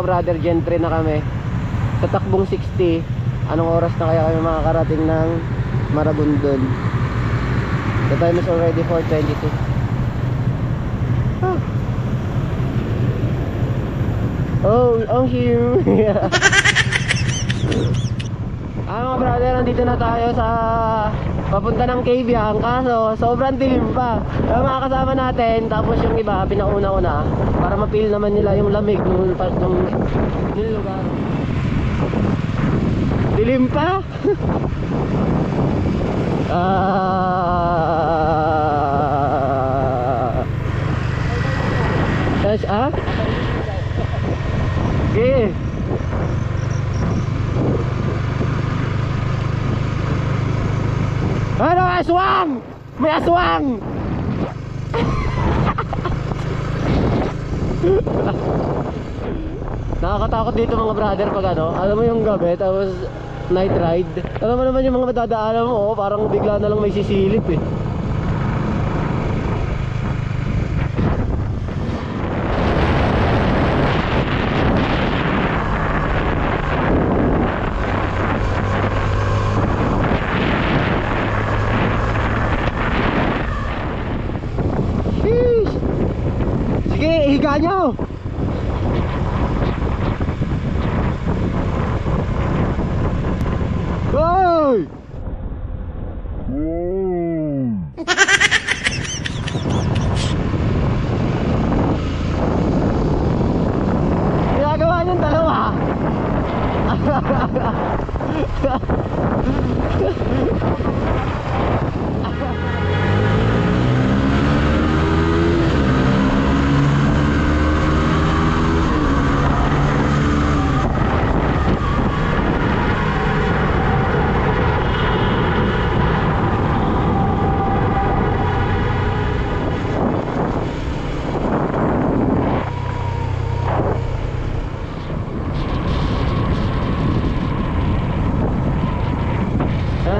mga brother, gentry na kami. Sa takbong 60, anong oras na kaya kami makakarating ng Maragondon? The time is already 4.22. Ah. Oh, oh, you. ah, mga brother, nandito na tayo sa papunta ng Kabyang. Kaso, sobrang dilim pa. Yung mga kasama natin, tapos yung iba, pinauna ko na para mapil naman nila yung lamig nung, nung, nung lugar. Dilim pa. ah. Tapos, ah? Okay. Ano, aswang! May aswang! Nakakatakot dito mga brother pag ano, alam mo yung gabi tapos night ride. Alam mo naman yung mga matadaanan mo, oh, parang bigla na lang may sisilip eh. Sheesh! Sige, higa nyo! Hoy! Ginagawa niyong dalawa.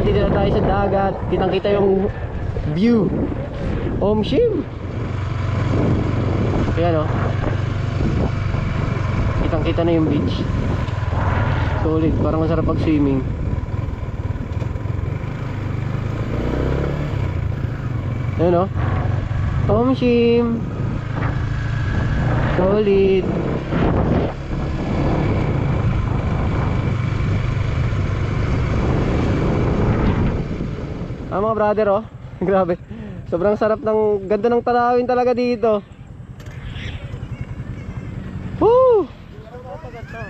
Ayan, dito na tayo sa dagat. Kitang kita yung view. Om Shim. Ayan o. Kitang kita na yung beach. Solid, parang masarap pag swimming. Ayan o. Om Shim. Solid. Brother oh. Grabe. Sobrang sarap ng ganda ng tanawin talaga dito. Woo!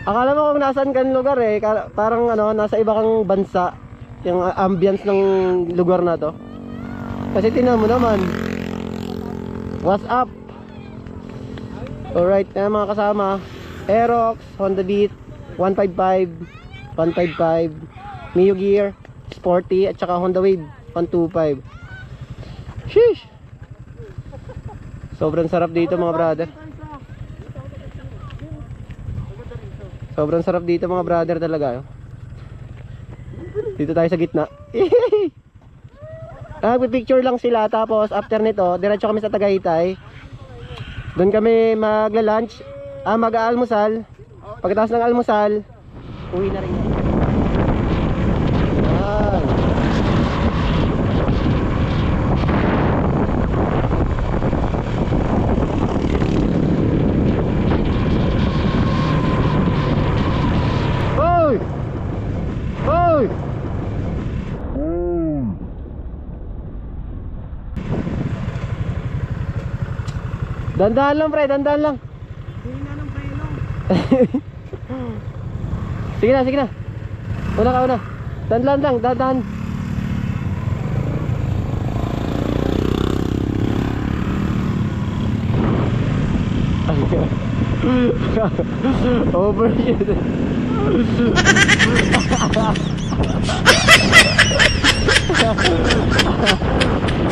Akala mo kung nasaan kang lugar eh, parang ano, nasa iba kang bansa yung ambience ng lugar na to. Kasi tinan mo naman. What's up? Alright, na mga kasama. Aerox, Honda Beat, 155, 155, Mio Gear, Sporty, at saka Honda Wave, 125. Sheesh! Sobrang sarap dito mga brother. Sobrang sarap dito mga brother talaga. oh. Dito tayo sa gitna. ah, picture lang sila tapos after nito, diretso kami sa Tagaytay. Doon kami magla-lunch, ah mag-aalmusal. Pagkatapos ng almusal, uwi na rin. Ah. Hoy! Hoy! Dandahan lang pre, dandahan lang. sige na, sige na. Una ka una. Dandahan lang, dandahan. Overshoot.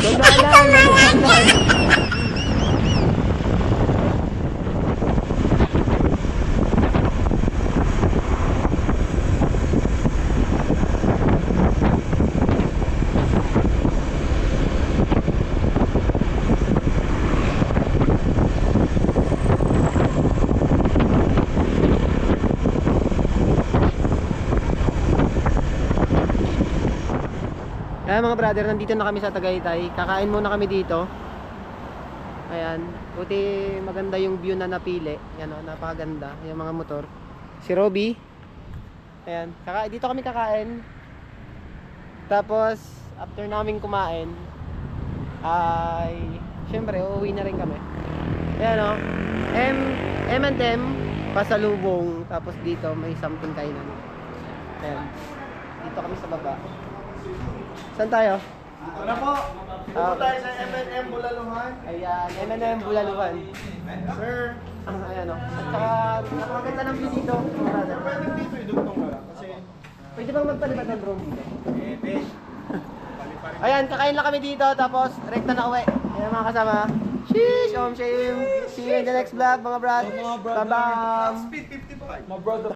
Dandahan lang, dandahan. Ayan mga brother, nandito na kami sa Tagaytay. Kakain muna kami dito. Ayan. Buti maganda yung view na napili. Yan o, napakaganda. Yung mga motor. Si Robby. Ayan. Kaka dito kami kakain. Tapos, after namin kumain, ay, syempre, uuwi na rin kami. Ayan o. M, M&M, pasalubong. Tapos dito, may something kainan. Ayan. Dito kami sa baba. Saan tayo? Ano po? Dito Ah, po tayo sa M&M Bulaluhan. Ayan, M&M Bulaluhan. Sir, ayan o. At saka, napakaganda ng view dito. brother. pwede dito idugtong ka lang kasi Pwede bang magpalipat ng drone dito? eh, besh. Ayan, kakain lang kami dito, tapos rekta na uwi. Ayan mga kasama. Sheesh! Om Shim! See you in the next vlog, mga brad. Babam! Speed 55. My brother.